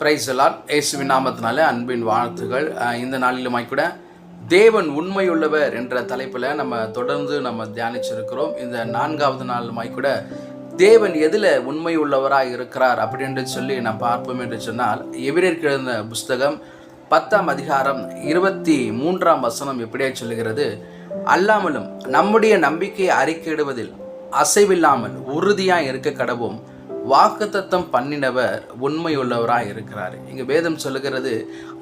Price எல்லாம் இயேசுவின் நாமத்தினால அன்பின் வாழ்த்துகள் இந்த நாளிலுமாய் கூட தேவன் உண்மையுள்ளவர் என்ற தலைப்பில் நம்ம தொடர்ந்து நம்ம தியானிச்சிருக்கிறோம். இந்த நான்காவது நாளுமாய் கூட தேவன் எதில் உண்மை உள்ளவராக இருக்கிறார் அப்படின்னு சொல்லி நாம் பார்ப்போம் என்று சொன்னால் எவிரேற்கு எழுந்த புஸ்தகம் பத்தாம் அதிகாரம் இருபத்தி மூன்றாம் வசனம் எப்படியே சொல்லுகிறது. அல்லாமலும் நம்முடைய நம்பிக்கையை அறிக்கையிடுவதில் அசைவில்லாமல் உறுதியாக இருக்க கடவும். வாக்குத்தத்தம் பண்ணினவர் உண்மையுள்ளவராக இருக்கிறார் இங்கே வேதம் சொல்லுகிறது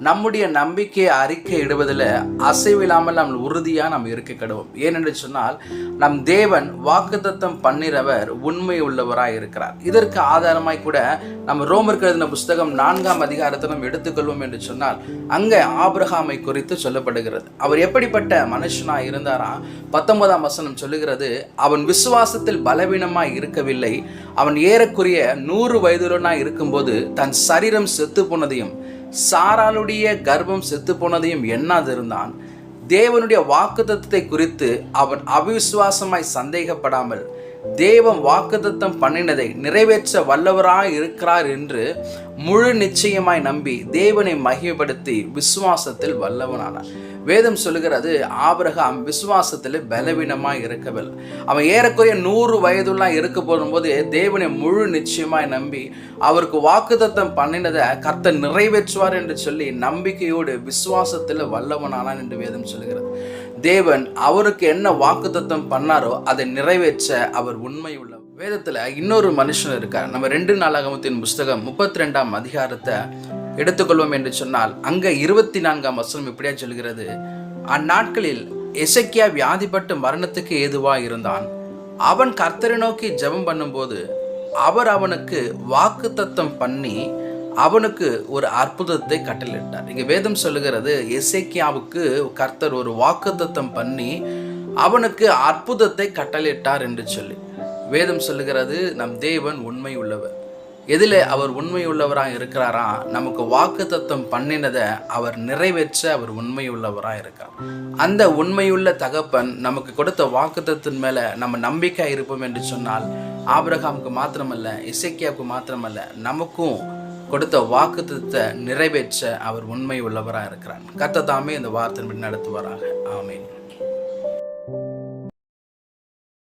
நம்முடைய நம்பிக்கையை அறிக்கை இடுவதில் அசைவில்லாமல் நம்ம உறுதியாக நாம் இருக்க கிடவோம் ஏனென்று சொன்னால் நம் தேவன் வாக்குத்தத்தம் பண்ணிறவர் உண்மை உள்ளவராக இருக்கிறார் இதற்கு ஆதாரமாய் கூட நம்ம ரோமருக்கு எழுதின புஸ்தகம் நான்காம் அதிகாரத்தை நம்ம எடுத்துக்கொள்வோம் என்று சொன்னால் அங்கே ஆபிரகாமை குறித்து சொல்லப்படுகிறது. அவர் எப்படிப்பட்ட மனுஷனாக இருந்தாரா? பத்தொன்பதாம் வசனம் சொல்லுகிறது அவன் விசுவாசத்தில் பலவீனமாக இருக்கவில்லை அவன் ஏறக்குறைய நூறு வயதுலனா இருக்கும்போது தன் சரீரம் செத்து போனதையும் சாராளுடைய கர்ப்பம் செத்து போனதையும் எண்ணாதிருந்தான். தேவனுடைய வாக்குத்தத்தை குறித்து அவன் அவிசுவாசமாய் சந்தேகப்படாமல் தேவன் வாக்குத்தத்தம் பண்ணினதை நிறைவேற்ற வல்லவராய் இருக்கிறார் என்று முழு நிச்சயமாய் நம்பி தேவனை மகிமைப்படுத்தி விசுவாசத்தில் வல்லவனானார். வேதம் சொல்லுகிறது ஆபிரகாம் விசுவாசத்தில் பலவீனமாக இருக்கவில்லை. அவன் ஏறக்குறைய நூறு வயதுலாம் இருக்க போகும்போது தேவனை முழு நிச்சயமாய் நம்பி அவருக்கு வாக்குத்தத்தம் பண்ணினதை கர்த்தர் நிறைவேற்றுவார் என்று சொல்லி நம்பிக்கையோடு விசுவாசத்தில் வல்லவனானான் என்று வேதம் சொல்லுகிறது. தேவன் அவருக்கு என்ன வாக்குத்தத்தம் பண்ணாரோ அதை நிறைவேற்ற அவர் உண்மை உள்ள வேதத்தில் இன்னொரு மனுஷன் இருக்கார். நம்ம ரெண்டு நாளாகமத்தின் புஸ்தகம் முப்பத்தி ரெண்டாம் அதிகாரத்தை எடுத்துக்கொள்வோம் என்று சொன்னால் அங்கே இருபத்தி நான்காம் வசனம் இப்படியா சொல்கிறது. அந்நாட்களில் எசக்கியா வியாதிப்பட்டு மரணத்துக்கு ஏதுவாக இருந்தான். அவன் கர்த்தரை நோக்கி ஜெபம் பண்ணும்போது அவர் அவனுக்கு வாக்குத்தத்தம் பண்ணி அவனுக்கு ஒரு அற்புதத்தை கட்டளிட்டார் இங்கே வேதம் சொல்லுகிறது எசேக்கியாவுக்கு கர்த்தர் ஒரு வாக்குத்தத்தம் பண்ணி அவனுக்கு அற்புதத்தை கட்டளிட்டார் என்று சொல்லி. வேதம் சொல்லுகிறது நம் தேவன் உண்மை உள்ளவர். எதில் அவர் உண்மை உள்ளவராக இருக்கிறாரா? நமக்கு வாக்குத்தத்தம் பண்ணினதை அவர் நிறைவேற்ற அவர் உண்மை உள்ளவராக இருக்கார். அந்த உண்மையுள்ள தகப்பன் நமக்கு கொடுத்த வாக்குத்தத்தின் மேலே நம்ம நம்பிக்கை இருப்போம் என்று சொன்னால் ஆபிரகாமுக்கு மாத்திரமல்ல இசைக்கியாவுக்கு மாத்திரமல்ல நமக்கும் கொடுத்த வாக்குத்தத்தை நிறைவேற்ற அவர் உண்மை உள்ளவராக இருக்கிறார் கத்த தாமே இந்த வார்த்தை நடத்துவாராக. ஆமேன்.